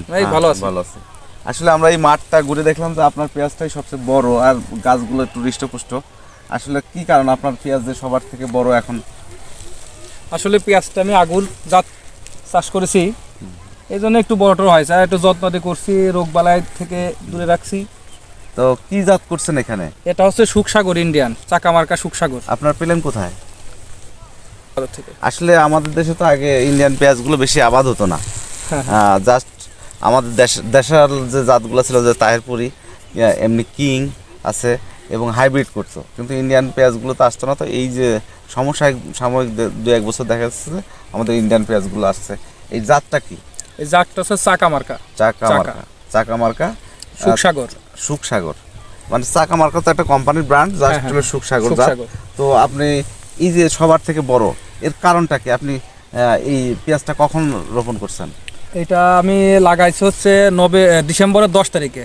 এই হ্যাঁ, ভালো আছে। ভালো আছে। আসলে আমরা এই মাঠটা ঘুরে দেখলাম যে আপনার পেঁয়াজটাই সবচেয়ে বড় আর গাছগুলো একটু হৃষ্টপুষ্ট। আসলে কি কারণ আপনার পেঁয়াজ যে সবার থেকে বড় এখন? আসলে পেঁয়াজটা আমি আগুন জাত চাষ করেছি। এই জন্য একটু বড় হয়েছে আর একটু যত্ন দিয়ে করছি রোগ বালাই থেকে দূরে রাখছি। তো কি জাত করছেন এখানে? এটা হচ্ছে সুখসাগর ইন্ডিয়ান চাকামার্কা সুখসাগর আপনার পেলেন কোথায়? আসলে আমাদের দেশে তো আগে ইন্ডিয়ান পেঁয়াজগুলো বেশি আবাদ হতো না। হ্যাঁ, জাস্ট আমাদের দেশ দেশের যে জাতগুলো ছিল যে তাহেরপুরি এমনি কিং আছে এবং হাইব্রিড করতো। কিন্তু ইন্ডিয়ান পেঁয়াজগুলো তো আসতো না তো এই যে সমস্যা সাময়িক দু- এক বছর দেখা যাচ্ছে যে আমাদের ইন্ডিয়ান পেঁয়াজগুলো আসছে। এই জাতটা কি? এই জাতটা হচ্ছে চাকা চাকা। মার্কা। চাকা মার্কা সুখসাগর সুখসাগর মানে চাকা মার্কা তো একটা কোম্পানির ব্র্যান্ড জাস্ট হলো সুখসাগর জাত। তো আপনি এই যে সবার থেকে বড় এর কারণটা কি? আপনি এই পেঁয়াজটা কখন রোপণ করছেন? এটা আমি লাগাইছি হচ্ছে নবে ডিসেম্বরের দশ তারিখে।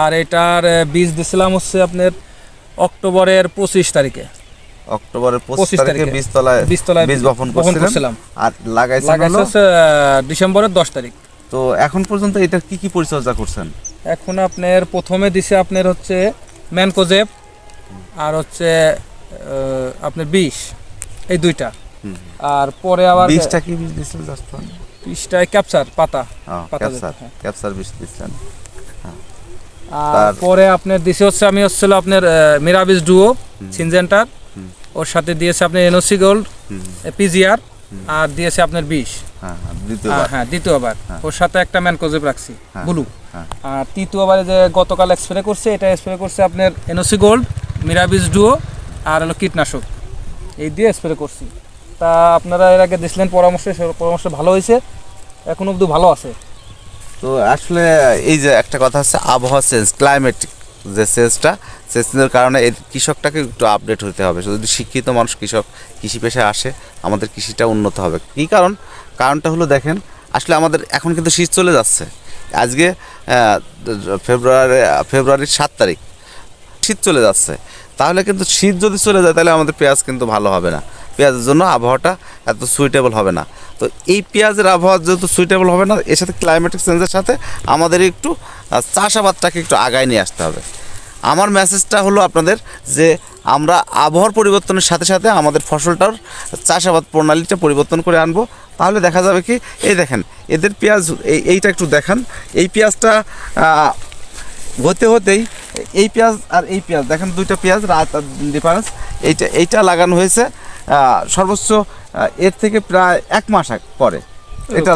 আর এটার বীজ দিছিলাম হচ্ছে আপনার অক্টোবরের পঁচিশ তারিখে। অক্টোবরের পঁচিশ তারিখে বীজতলায় বীজতলায় বীজ বপন করছিলাম। আর লাগাইছি হচ্ছে ডিসেম্বরের দশ তারিখ। তো এখন পর্যন্ত এটা কি কি পরিচর্যা করছেন? এখন আপনার প্রথমে দিছে আপনার হচ্ছে ম্যানকোজেব আর হচ্ছে আপনার বিষ। এই দুইটা। আর পরে আবার বীজটা কি বীজ দিচ্ছেন জাস্ট বিষটায় ক্যাপচার পাতা। ক্যাপসার দিতে, হ্যাঁ। ক্যাপসার বীজ দিচ্ছেন আর পরে আপনার দিছে হচ্ছে আমি হচ্ছিল আপনার মিরাবিস ডুও সিনজেন্টার। ওর সাথে দিয়েছে আপনার এনওসি গোল্ড পিজিআর আর দিয়েছে আপনার বিষ হ্যাঁ হ্যাঁ দ্বিতীয়বার। হ্যাঁ হ্যাঁ। ওর সাথে একটা ম্যানকোজেব রাখছি হ্যাঁ। ব্লু। হ্যাঁ। আর তৃতীয়বারে যে গতকাল স্প্রে করছে এটা স্প্রে করছে আপনার এনওসি গোল্ড মিরাবিস ডুও আর হলো কীটনাশক। এই দিয়ে স্প্রে করছি। তা আপনারা এর আগে দিছিলেন পরামর্শ পরামর্শ ভালো হয়েছে। এখন অব্দি ভালো আছে। তো আসলে এই যে একটা কথা হচ্ছে আবহাওয়া চেঞ্জ ক্লাইমেটিক যে চেঞ্জটা চেঞ্জের কারণে এই কৃষকটাকে একটু আপডেট হতে হবে। যদি শিক্ষিত মানুষ, কৃষক, কৃষি পেশায় আসে, আমাদের কৃষিটা উন্নত হবে। কী কারণ? কারণটা হলো দেখেন, আসলে আমাদের এখন কিন্তু শীত চলে যাচ্ছে। আজকে ফেব্রুয়ারি, ফেব্রুয়ারির সাত তারিখ, শীত চলে যাচ্ছে। তাহলে কিন্তু শীত যদি চলে যায়, তাহলে আমাদের পেঁয়াজ কিন্তু ভালো হবে না। পেঁয়াজের জন্য আবহাওয়াটা এত সুইটেবল হবে না। তো এই পেঁয়াজের আবহাওয়া যেহেতু সুইটেবল হবে না, এর সাথে ক্লাইমেটিক চেঞ্জের সাথে আমাদের একটু চাষাবাদটাকে একটু আগায় নিয়ে আসতে হবে। আমার মেসেজটা হলো আপনাদের যে, আমরা আবহাওয়ার পরিবর্তনের সাথে সাথে আমাদের ফসলটার চাষাবাদ প্রণালীটা পরিবর্তন করে আনব। তাহলে দেখা যাবে কি, এই দেখেন, এদের পেঁয়াজ, এই, এইটা একটু দেখান। এই পেঁয়াজটা হতে হতেই এই পেঁয়াজ আর এই পেঁয়াজ, দেখেন দুইটা পেঁয়াজ, রাত ডিফারেন্স এইটা এইটা লাগানো হয়েছে। সর্বোচ্চ এর থেকে প্রায় এক মাস পরে। এটা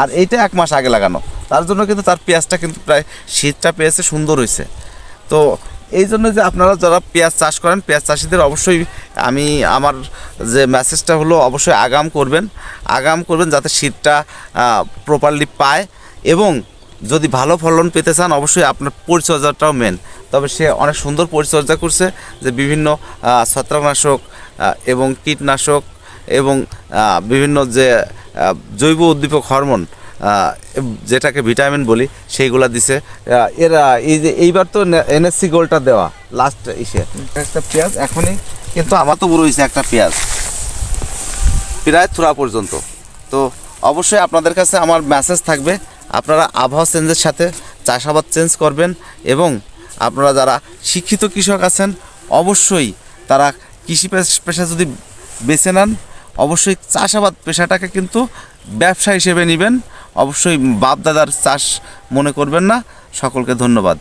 আর এইটা এক মাস আগে লাগানো। তার জন্য কিন্তু তার পেঁয়াজটা কিন্তু প্রায় শীতটা পেয়েছে সুন্দর হয়েছে তো এই জন্য যে আপনারা যারা পেঁয়াজ চাষ করেন পেঁয়াজ চাষিদের অবশ্যই আমি আমার যে মেসেজটা হলো অবশ্যই আগাম করবেন। আগাম করবেন যাতে শীতটা প্রপারলি পায়। এবং যদি ভালো ফলন পেতে চান অবশ্যই আপনার পরিচর্যাটাও মেন তবে সে অনেক সুন্দর পরিচর্যা করছে যে বিভিন্ন ছত্রাকনাশক এবং কীটনাশক এবং বিভিন্ন যে জৈব উদ্দীপক হরমোন যেটাকে ভিটামিন বলি, সেইগুলা দিছে। এর, এই যে, এইবার তো এনএসসি গোলটা দেওয়া লাস্ট ইসে। একটা পেঁয়াজ, এখনই, কিন্তু আমার তো বড় হয়েছে একটা পেঁয়াজ। প্রায় থোড়া পর্যন্ত। তো অবশ্যই আপনাদের কাছে আমার মেসেজ থাকবে। আপনারা আবহাওয়া চেঞ্জের সাথে চাষাবাদ চেঞ্জ করবেন এবং আপনারা যারা শিক্ষিত কৃষক আছেন, অবশ্যই তারা কৃষি পেশ- যদি বেছে নেন, অবশ্যই চাষাবাদ পেশাটাকে কিন্তু ব্যবসা হিসেবে নেবেন। অবশ্যই বাপদাদার চাষ মনে করবেন না। সকলকে ধন্যবাদ।